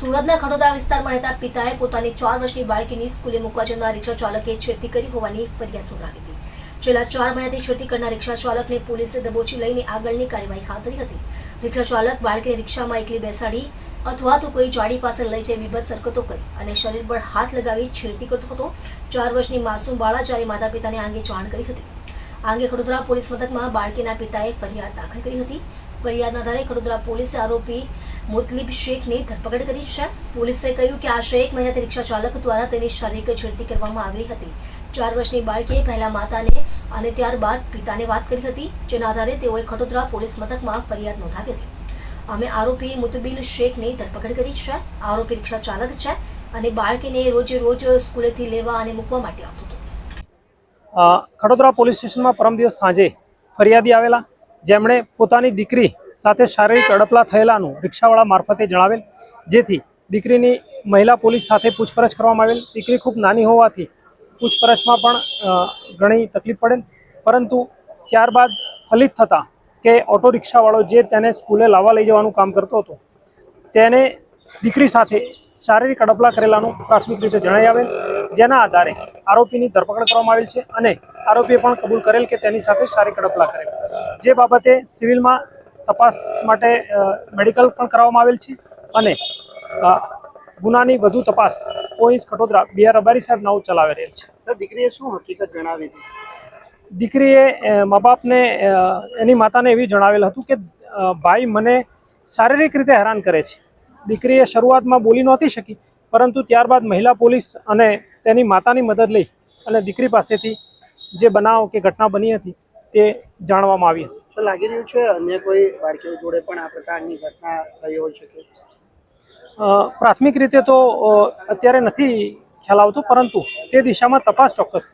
સુરતના ખડોદરા વિસ્તારમાં રહેતા પિતાએ પોતાની ચાર વર્ષની બાળકીની સ્કૂલે મૂકવા જનાર રિક્ષા ચાલકે છેડતી કરી હોવાની ફરિયાદ નોંધાવી હતી. છેલ્લા ચાર મહિનાથી છેડતી કરનાર રિક્ષા ચાલકને પોલીસે દબોચી લઈને આગળની કાર્યવાહી હાથ ધરી હતી. રિક્ષા ચાલક બાળકીને રિક્ષામાં એકલી બેસાડી અથવા તો કોઈ જાડી પાસે લઈ જઈ વિભત સરકતો કરી અને શરીર પર હાથ લગાવી છેડતી કરતો હતો. ચાર વર્ષની માસૂમ બાળા જ્યારે માતા પિતાને આંગે જાણ કરી હતી. આંગે ખડોદરા પોલીસ મથકમાં બાળકીના પિતાએ ફરિયાદ દાખલ કરી હતી. ફરિયાદના આધારે ખડોદરા પોલીસે આરોપી મુતલીબ શેખની ધરપકડ કરી છે. પોલીસે કહ્યું કે આશરે એક મહિનાથી રિક્ષા ચાલક દ્વારા તેની શારીરિક છેડતી કરવામાં આવી હતી. ચાર વર્ષની બાળકીએ પહેલા માતાને અને ત્યારબાદ પિતાને વાત કરી હતી, જેના આધારે તેઓએ ખટોદરા પોલીસ મથકમાં ફરિયાદ નોંધાવી હતી. અમે આરોપી મુતબીલ શેખની ધરપકડ કરી છે. આરોપી રિક્ષા ચાલક છે અને બાળકીને રોજે રોજ સ્કૂલેથી લેવા અને મૂકવા માટે આવતો હતો. ખડોદરા પોલીસ સ્ટેશનમાં પરમ દિવસ સાંજે ફરિયાદી આવેલા. જેમણે પોતાની દીકરી સાથે શારીરિક અડપલા થયેલાનું રિક્ષાવાળા મારફતે જણાવેલ, જેથી દીકરીની મહિલા પોલીસ સાથે પૂછપરછ કરવામાં આવેલ. દીકરી ખૂબ નાની હોવાથી પૂછપરછમાં પણ ઘણી તકલીફ પડેલ. પરંતુ ત્યારબાદ ફલિત થતાં કે ઓટો રિક્ષાવાળો જે તેને સ્કૂલે લાવવા લઈ જવાનું કામ કરતો હતો, તેને દીકરી સાથે શારીરિક અડપલા કરેલાનું પ્રાથમિક રીતે જણાઈ આવેલ જેના આધારે આરોપીની ધરપકડ કરવામાં આવેલ છે અને આરોપીએ પણ કબૂલ કરેલ કે તેની સાથે શારીરિક અડપલા કરેલ. જે બાબતે સિવિલમાં તપાસ માટે મેડિકલ પણ કરવામાં આવેલ છે અને ગુનાની વધુ તપાસ પોઈન્સ કટોદરા બી આર રબારી સાહેબ નાવ ચલાવી રહેલ છે. દીકરીએ શું હકીકત જણાવી હતી? દીકરીએ મા બાપને એની માતાને એવી જણાવેલ હતું કે ભાઈ મને શારીરિક રીતે હેરાન કરે છે. દીકરીએ શરૂઆતમાં બોલી નહોતી શકી પરંતુ ત્યારબાદ મહિલા પોલીસ અને તેની માતાની મદદ લઈ અને દીકરી પાસેથી જે બનાવ કે ઘટના બની હતી તે જાણવામાં આવી હતી. લાગી રહ્યું છે અન્ય કોઈ બાળકીઓ જોડે પણ આ પ્રકારની ઘટના થઈ હોઈ શકે? પ્રાથમિક રીતે તો અત્યારે નથી ખ્યાલ આવતો પરંતુ તે દિશામાં તપાસ ચોક્કસ